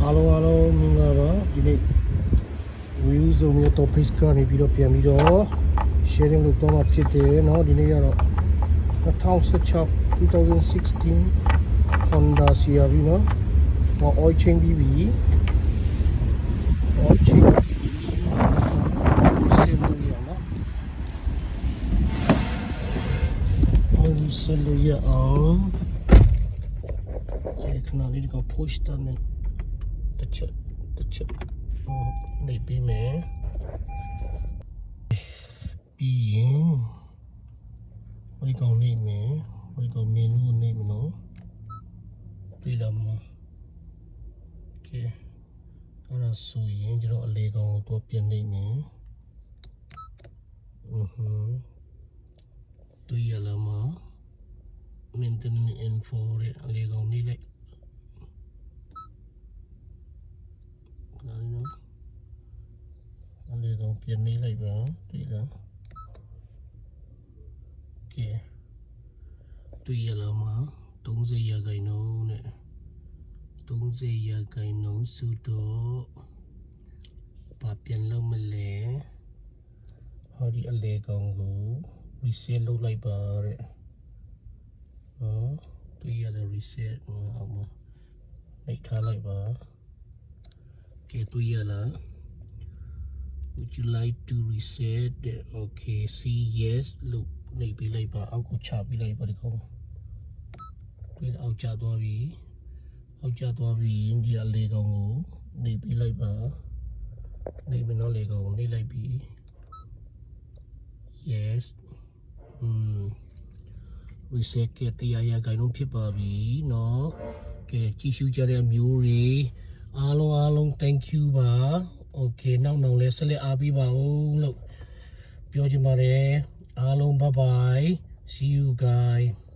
အားလုံးအားလုံးမင်္ဂလာပါဒီနေ့ view zone ရဲ့ top page ကနေပြီးတော့ပြန်ပြီးတော့ sharing လုပ်တော့မှာဖြစ်တယ်เนาะဒီနေ့ကတော့2016 2016 Honda CR-V เนาะဟော oil change ပြီးပြီ oil change စင်လို့ရနော် oil စင်လို့ရအောင် ဒီခဏလေးက push တယ်နဲ့တစ်ချက်တစ်ချက်ဟောနေပြီးမယ်ပြီးရင်ဟိုဒီကောင်နေမယ်ဟိုဒီကောင် menu ကိုနေမယ်နော်တွေ့လားမလား Okay အဲ့ဒါဆိုရင်ကျွန်တော်အလေကောင်ကိုတော့ပြင်နေမယ်အင်းဟွန်းတွေ့ရလားမ maintenance info ရဲ့အလေကောင်နေလိုက်ဒါလေးနော်အလေကောင် ပြင်နေလိုက်ပါတွေ့လား Okay တွေ့ရလားမ30ရာခိုင်နှုန်းနဲ့30ရာခိုင်နှုန်းစုတော့ဘာပြန်လုပ်မလဲဟောဒီအလေကောင်ကို reset လုပ်လိုက်ပါတဲ့ဟောတွေ့ရတယ် reset ဟောအောင်မလိုက်ထားလိုက်ပါကဲတွေ့ရလား Would you like to reset it? Okay, see yes လို့နေပေးလိုက်ပါအောက်ကိုချပေးလိုက်ပါဒီကောင်တွေ့တော့အောက်ချသွားပြီ အောက်ကျသွားပြီးဒီအလေကောင်ကိုနေပြီးလိုက်ပါနေမနော်လေကောင်ကိုနေလိုက်ပြီ yes อืม reset ကတရားရဂိုင်းလုံးဖြစ်ပါပြီเนาะကဲကြည့်ရှုကြတဲ့မျိုးတွေအားလုံးအားလုံး thank you ပါ okay နောက်နောက်လဲဆက်လက်အားပေးပါဦးလို့ပြောချင်ပါတယ်အားလုံး bye bye see you guys